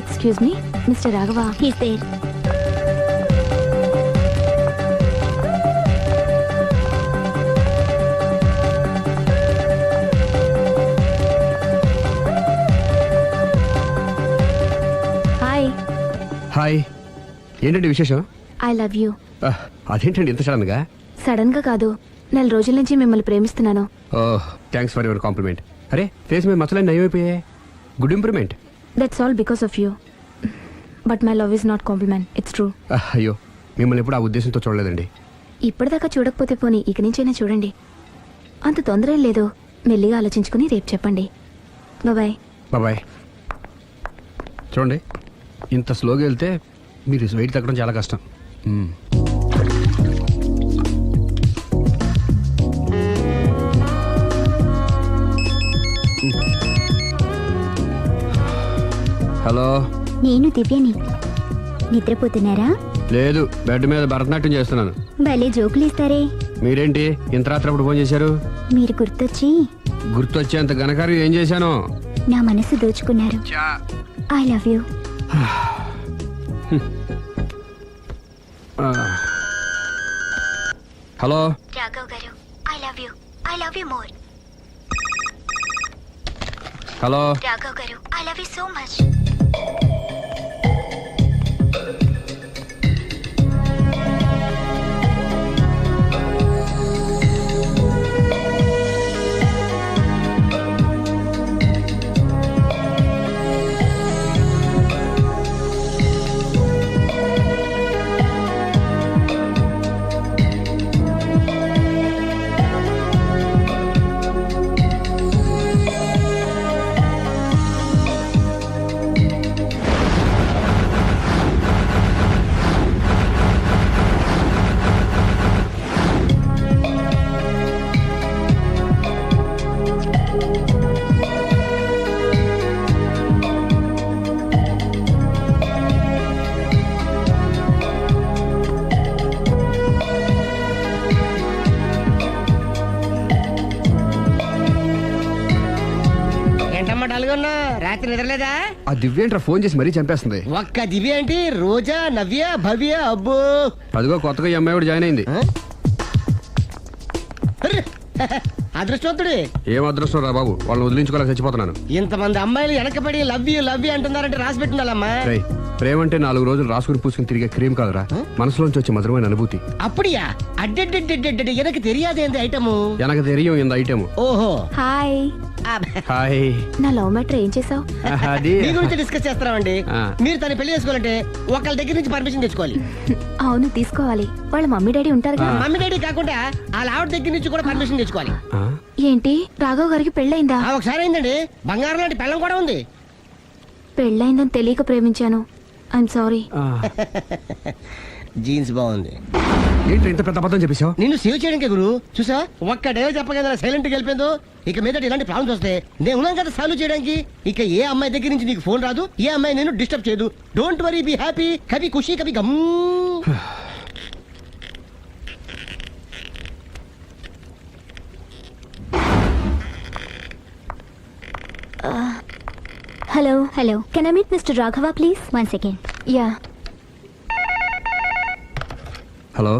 Excuse me mister Raghava he's there hi hi ఏంటండి విశేషం? I love you ah, అదేంటండి ఇంత సడన్గా? సడన్గా కాదు. నెల రోజుల నుంచి మిమ్మల్ని ప్రేమిస్తున్నాను. Oh thanks for your compliment అరే ఫేస్ మీద మసలే నయమైపోయాయి. Good improvement that's all because of you but my love is not compliment it's true అయ్యో. మిమ్మల్ని ఎప్పుడు ఆ ఉద్దేశంతో చూడలేదండి. ఇప్పటిదాకా చూడకపోతే పోనీ ఇక నుంచైనా చూడండి. అంత తొందర ఏం లేదు. మెల్లిగా ఆలోచించుకుని రేపు చెప్పండి. బాయ్ బాబాయ్ చూడండి ఇంత స్లోగా వెళ్తే మీరు వెయిట్ తగ్గడం చాలా కష్టం. హలో. నేను దివ్యని. నిద్రపోతున్నారా? లేదు బెడ్ మీద భరతనాట్యం చేస్తున్నాను. భలే జోకులు ఇస్తారే మీరేంటి ఇంత రాత్రి అప్పుడు ఫోన్ చేశారు? మీరు గుర్తొచ్చి. గుర్తొచ్చేంత ఘనకార్యం ఏం చేశాను? నా మనసు దోచుకున్నారు. I love you. Hello. Raghav garu I love you. I love you more. Hello. Raghav garu I love you so much. Thank you. ఏంటమ్మా డల్గొన్నా రాత్రి నిద్రలేదా ఆ దివ్యేంట్రా ఫోన్ చేసి మరీ చంపేస్తుంది ఒక్క దివ్య ఏంటి రోజా నవ్య భవ్య అబ్బో అదిగో కొత్తగా ఈ అమ్మాయి కూడా జాయిన్ అయింది ఆ? అర్రే! అదృష్టవంతుడి ఏం అదృష్టం రా బాబు వాళ్ళని వదిలించుకోలేక చచ్చిపోతున్నాను ఇంతమంది అమ్మాయిలు వెనకబడి లవ్ యూ లవ్ యూ అంటున్నారంటే రాసి పెట్టిండాలమ్మా రేయ్ ప్రేమ అంటే నాలుగు రోజులు రాసుకుని పూసుకుని తిరిగే క్రీమ్ కాదురా మనసులోంచి వచ్చే మధురమైన అనుభూతి அப்படியா அட்டெட்டெட்டெட்டெட்டெ எனக்கு தெரியாது இந்த ஐட்டமு వెనక తెరియం ఇంత ఐటమ్ ఓహో హాయ్ ఆ, హాయ్. నా లవ్ మ్యాటర్ ఏం చేసావు? అది. మీ గురించి డిస్కస్ చేస్తున్నామండి ఆ. మీరు తన పెళ్ళి చేసుకోవాలంటే ఒకళ్ళ దగ్గర నుంచి పర్మిషన్ తెచ్చుకోవాలి. అవును తీసుకోవాలి. వాళ్ళ మమ్మీ డాడీ ఉంటారుగా. మమ్మీ డాడీ కాకుండా వాళ్ళ ఆవిడ దగ్గర నుంచి కూడా పర్మిషన్ తెచ్చుకోవాలి. ఆ? ఏంటి? రాఘవ్ గారికి పెళ్ళైందా ఆ ఒకసారి అయిందండి. బంగారం లాంటి పెళ్ళం కూడా ఉంది. పెళ్ళైందని తెలియక ప్రేమించాను. ఐఎమ్ సారీ ఆ. జీన్స్ బాగుంది. ఏంటి ఇంత పెద్ద అబద్ధం చెప్పేశావు? నిన్ను సేవ్ చేయడానికి గురు చూసా? ఒక్క డేవ్ చెప్పగల సైలెంట్గా వెళ్ళిపోయిందో? ఇక మీద ఇలాంటి ప్రాబ్లమ్స్ వస్తే నేను ఉన్నాను కదా సాల్వ్ చేయడానికి. ఇక ఏ అమ్మాయి దగ్గర నుంచి నీకు ఫోన్ రాదు? ఏ అమ్మాయి నేను డిస్టర్బ్ చేయదు. డోంట్ వరీ బీ హ్యాపీ కవి ఖుషి కవి gum. Hello hello can I meet mister Raghava please one second ya hello.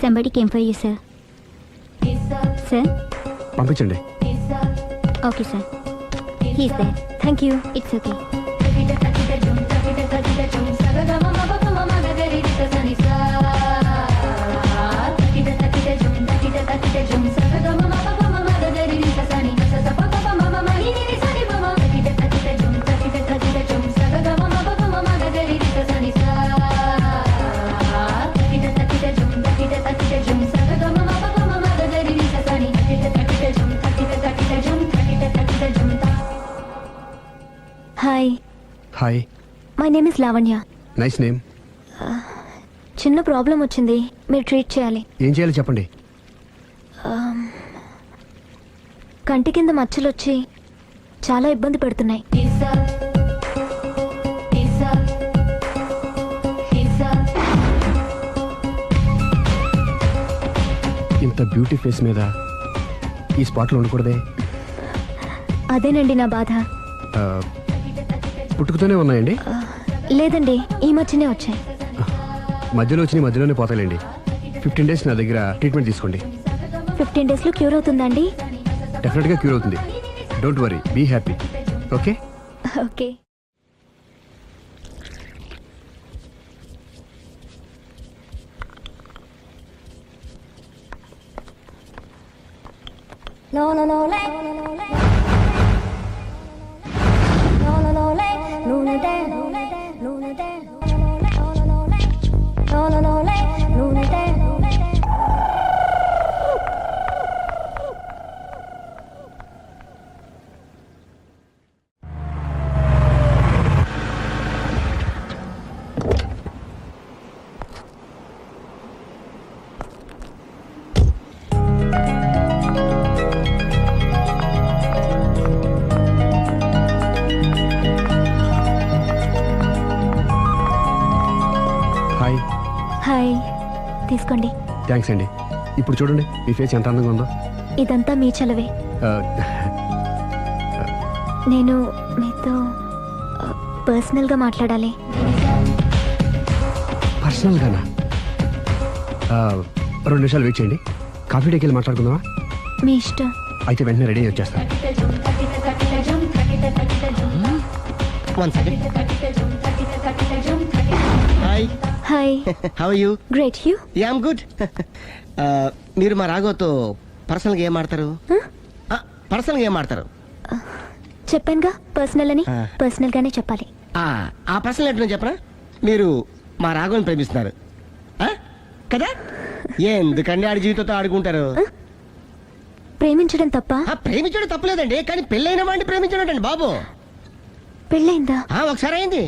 Somebody came for you sir sir పంపించండి. Okay sir he's there thank you it's okay hi my name is Lavanya nice name చిన్న problem వచ్చింది. మీరు treat చేయాలి. ఏం చేయాలి చెప్పండి. కంటి కింద మచ్చలు వచ్చి చాలా ఇబ్బంది పెడుతున్నాయి. ఇంత బ్యూటీ ఫేస్ మీద ఈ స్పాట్లో ఉండకూడదే? అదేనండి నా బాధ. ఆ, పుట్టుకతోనే ఉన్నాయండి? లేదండి ఈ మధ్యనే వచ్చాయి. మధ్యలో వచ్చి మధ్యలోనే పోతాయండి ఫిఫ్టీన్ డేస్ నా దగ్గర ట్రీట్మెంట్ తీసుకోండి. ఫిఫ్టీన్ డేస్లో క్యూర్ అవుతుందండి? డెఫినెట్గా క్యూర్ అవుతుంది. Don't worry be happy. Okay? Okay. No, no, no. No, no, no. No, hi. తీసుకోండి. థ్యాంక్స్ అండి. ఇప్పుడు చూడండి మీ ఫేస్ ఎంత అందంగా ఉందో. ఇదంతా మీ చలవే. నేను మీతో పర్సనల్గా మాట్లాడాలి. పర్సనల్గానా? రెండు నిమిషాలు వెయిట్ చేయండి. కాఫీ డేకి వెళ్ళి మాట్లాడుకుందామా? మీ ఇష్టం. అయితే వెంటనే రెడీ వచ్చేస్తాను one second hi hi how you great you am good మీరు మా రాఘవతో పర్సనల్గా ఏం ఆడతారు? పర్సనల్గా ఏం ఆడతారు? చెప్పానుగా పర్సనల్ అని. పర్సనల్ గానే చెప్పాలి. ఆ, ఆ పర్సనల్ ఏంటో చెప్పరా మీరు మా రాఘవని ప్రేమిస్తున్నారు. ఆ? కదా? ఎందుకండి ఆడి జీవితంతో ఆడుకుంటారు? ప్రేమించడం తప్ప? ఆ, ప్రేమించడం తప్పలేదండి కానీ పెళ్ళైన వాడిని ప్రేమించడం బాబు. పెళ్ళైందా? ఆ, ఒకసారి అయింది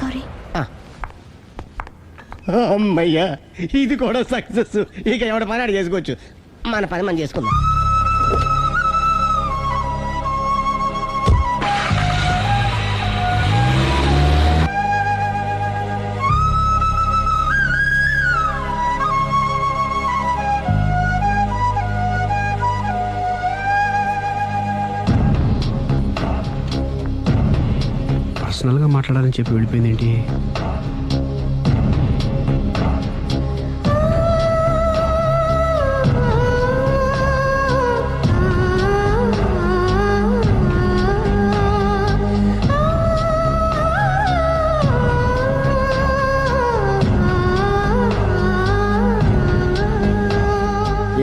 సారీ ఆ. అమ్మయ్యా ఇది కూడా సక్సెస్ ఇక ఎవడ పని ఆడు చేసుకోవచ్చు. మన పని మనం చేసుకుందాం. పర్సనల్గా మాట్లాడాలని చెప్పి వెళ్ళిపోయింది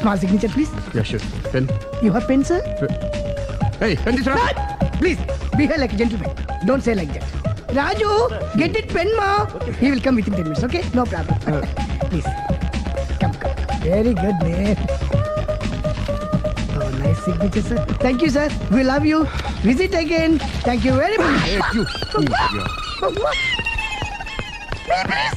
Small signature, please. Yeah, sure. Pen. You have pen, sir? Hey, pen this one. Please, behave like a gentleman. Don't say like that. Raju, get it pen, ma. Okay. He will come within 10 minutes, okay? No problem. Uh, please. Come, come. Very good, man. Oh, nice signature, sir. Thank you, sir. We love you. Visit again. Thank you very much. Thank you. Please.